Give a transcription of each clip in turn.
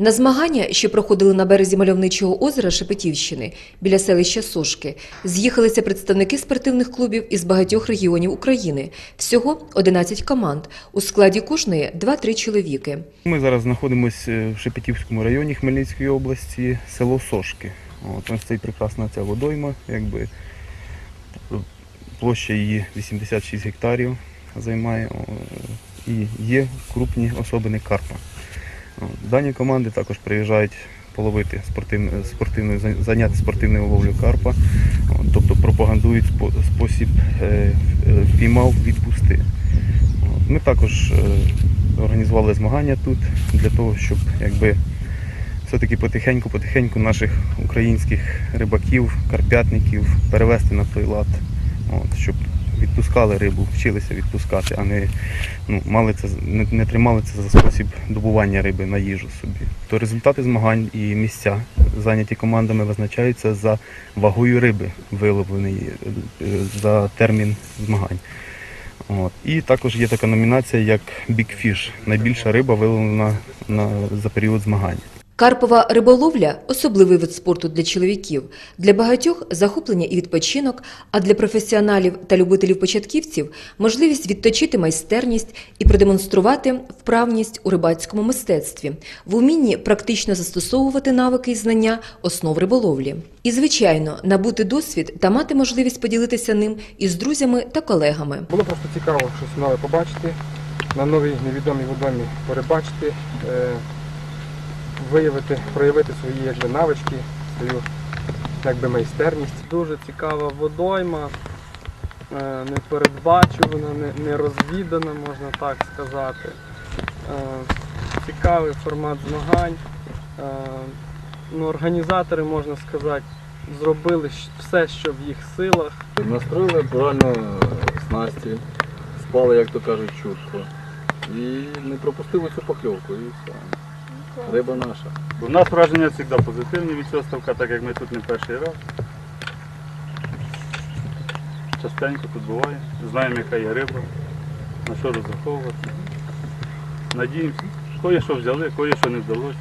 На змагання, що проходили на березі мальовничого озера Шепетівщини біля селища Сошки, з'їхалися представники спортивних клубів із багатьох регіонів України. Всього 11 команд. У складі кожної 2-3 чоловіки. Ми зараз знаходимося в Шепетівському районі Хмельницької області, село Сошки. От ось цей прекрасна ця водойма, якби площа її 86 гектарів займає. І є крупні особини карпа. Дані команди також приїжджають половити спортивне, спортивне заняття спортивною ловлею карпа, тобто пропагандують спосіб е, впіймав відпусти. Ми також е, організували змагання тут для того, щоб якби все-таки потихеньку-потихеньку наших українських рибаків, карпятників перевести на той лад, от, щоб відпускали рибу, вчилися відпускати, а не, ну, мали це, не, не тримали це за спосіб добування риби на їжу собі. То результати змагань і місця, зайняті командами, визначаються за вагою риби, виловленої е, за термін змагань. От. І також є така номінація, як Big Fish, найбільша риба виловлена на, за період змагань. Карпова риболовля особливий вид спорту для чоловіків. Для багатьох захоплення і відпочинок, а для професіоналів та любителів-початківців можливість відточити майстерність і продемонструвати вправність у рибацькому мистецтві, в умінні практично застосовувати навики і знання основ риболовлі. І, звичайно, набути досвід та мати можливість поділитися ним із друзями та колегами. Було просто цікаво щось нове побачити, на новій невідомій водомі порибачити, е, виявити, проявити свої якби, навички, свою якби, майстерність. Дуже цікава водойма, е, непередбачувана, не- нерозвідана, можна так сказати. Е, Цікавий формат змагань. Е, Ну, організатори, можна сказати, зробили все, що в їх силах. Настроїли правильно снасті, спали, як то кажуть, чутко. І не пропустили цю покльовку, і все. Риба наша. У нас враження завжди позитивні від цього ставка, так як ми тут не перший раз. Частенько тут буває. Знаємо, яка є риба, на що розраховувати. Надіємося, кое що взяли, кое що не вдалося.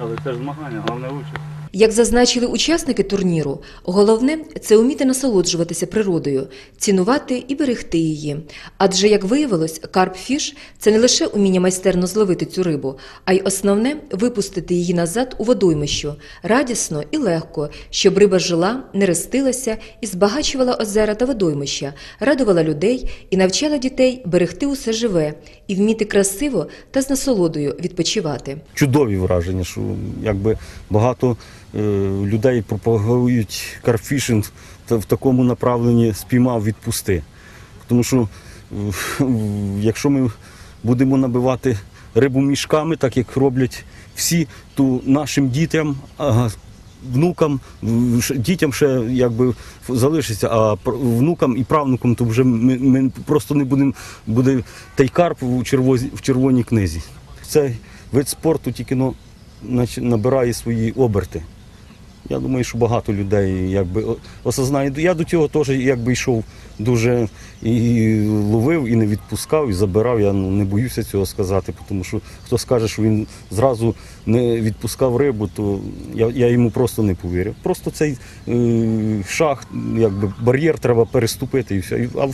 Але це ж змагання, головне участь. Як зазначили учасники турніру, головне це вміти насолоджуватися природою, цінувати і берегти її. Адже, як виявилось, карпфіш це не лише уміння майстерно зловити цю рибу, а й основне випустити її назад у водоймищу радісно і легко, щоб риба жила, не рестилася і збагачувала озера та водоймища, радувала людей і навчала дітей берегти усе живе і вміти красиво та з насолодою відпочивати. чудові враження, що якби багато людей пропагують карфішинг в такому направленні спіймав відпусти. Тому що е, якщо ми будемо набивати рибу мішками, так як роблять всі, то нашим дітям, внукам, дітям ще якби залишиться, а внукам і правнукам то вже ми, ми просто не будемо буде той карп у червозі- в червоній книзі. Цей вид спорту тільки ну, набирає свої оберти. Я думаю, що багато людей якби осознає. Я до цього теж якби йшов дуже і ловив, і не відпускав, і забирав. Я не боюся цього сказати, тому що хто скаже, що він зразу не відпускав рибу, то я, я йому просто не повірю. Просто цей е, шах, якби бар'єр треба переступити і все. А,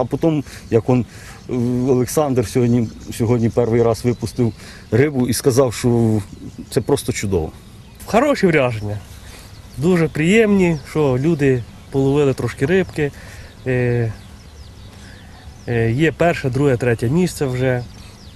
а потім, як он е, Олександр сьогодні, сьогодні перший раз випустив рибу і сказав, що це просто чудово. Хороші враження. Дуже приємні, що люди половили трошки рибки. Е, е, є перше, друге, третє місце вже.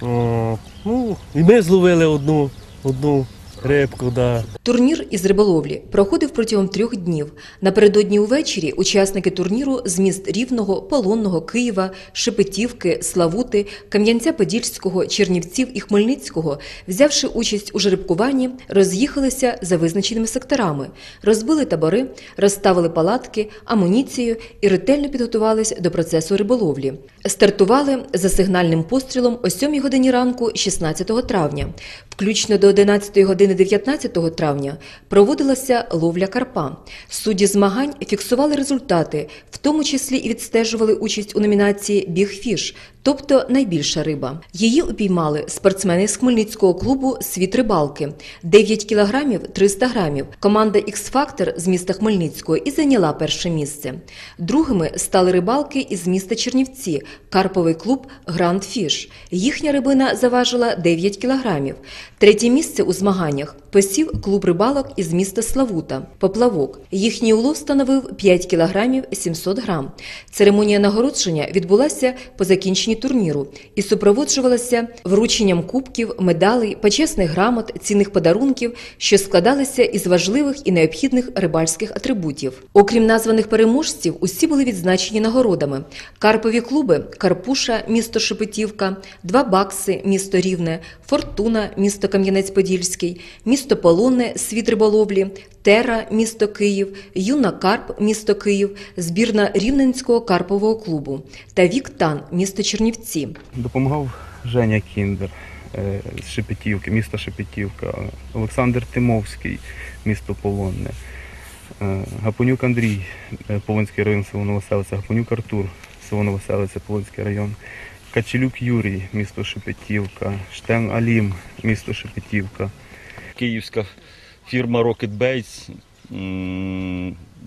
О, ну, і ми зловили одну, одну рибку. Да. Турнір із риболовлі проходив протягом трьох днів. Напередодні увечері учасники турніру з міст Рівного, Полонного, Києва, Шепетівки, Славути, Кам'янця-Подільського, Чернівців і Хмельницького, взявши участь у жеребкуванні, роз'їхалися за визначеними секторами, розбили табори, розставили палатки, амуніцію і ретельно підготувались до процесу риболовлі. Стартували за сигнальним пострілом о 7 годині ранку 16 травня. Включно до 11 години 19 травня проводилася ловля карпа. Судді змагань фіксували результати, в тому числі і відстежували участь у номінації «Біг фіш», тобто найбільша риба. Її упіймали спортсмени з Хмельницького клубу Світ рибалки 9 кілограмів 300 грамів. Команда X-Factor з міста Хмельницького і зайняла перше місце. Другими стали рибалки із міста Чернівці, карповий клуб Гранд Фіш. Їхня рибина заважила 9 кілограмів. Третє місце у змаганнях посів клуб рибалок із міста Славута Поплавок. Їхній улов становив 5 кілограмів 700 грам. Церемонія нагородження відбулася по закінченні турніру і супроводжувалася врученням кубків, медалей, почесних грамот, цінних подарунків, що складалися із важливих і необхідних рибальських атрибутів. Окрім названих переможців, усі були відзначені нагородами: Карпові клуби Карпуша, місто Шепетівка, Два Бакси, місто Рівне, Фортуна, місто Кам'янець-Подільський, місто Полонне, світ риболовлі, Тера, місто Київ, Юна Карп, місто Київ, збірна Рівненського карпового клубу та Віктан, місто Чернівці. Допомагав Женя Кіндер е, з Шепетівки, місто Шепетівка, Олександр Тимовський, місто Полонне, е, Гапонюк Андрій, е, Полонський район, село Новоселиця, Гапонюк Артур, село Новоселиця, Полонський район, Качелюк Юрій, місто Шепетівка, Штен Алім, місто Шепетівка. Київська фірма Rocket Baits м,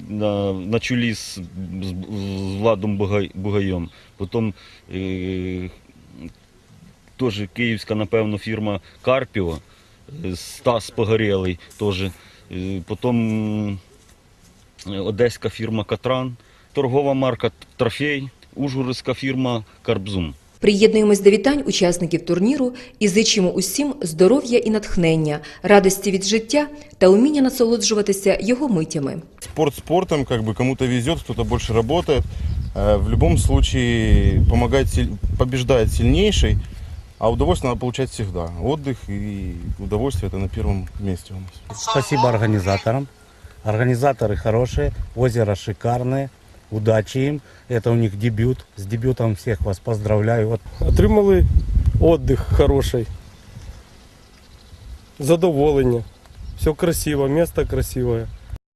на, на чолі з, з, з Владом Бугай- Бугаєм. Потім е, теж київська, напевно, фірма Карпіо, е, Стас Погорєлий теж. Е, Потім е, одеська фірма Катран, торгова марка Трофей, ужгородська фірма Карбзум. Приєднуємось до вітань учасників турніру і зичимо усім здоров'я і натхнення, радості від життя та уміння насолоджуватися його миттями. Спорт спортом, как бы кому-то везет, кто-то больше работает. Э, В любом случае помогает, силь- побеждает сильнейший, а удовольствие надо получать всегда. Отдых и удовольствие это на первом месте у нас. Спасибо организаторам. Организаторы хорошие, озеро шикарное. Удачи им. Это у них дебют. С дебютом всех вас поздравляю. От. Отримали віддих хороший. Задоволення. Все красиво, місто красиве.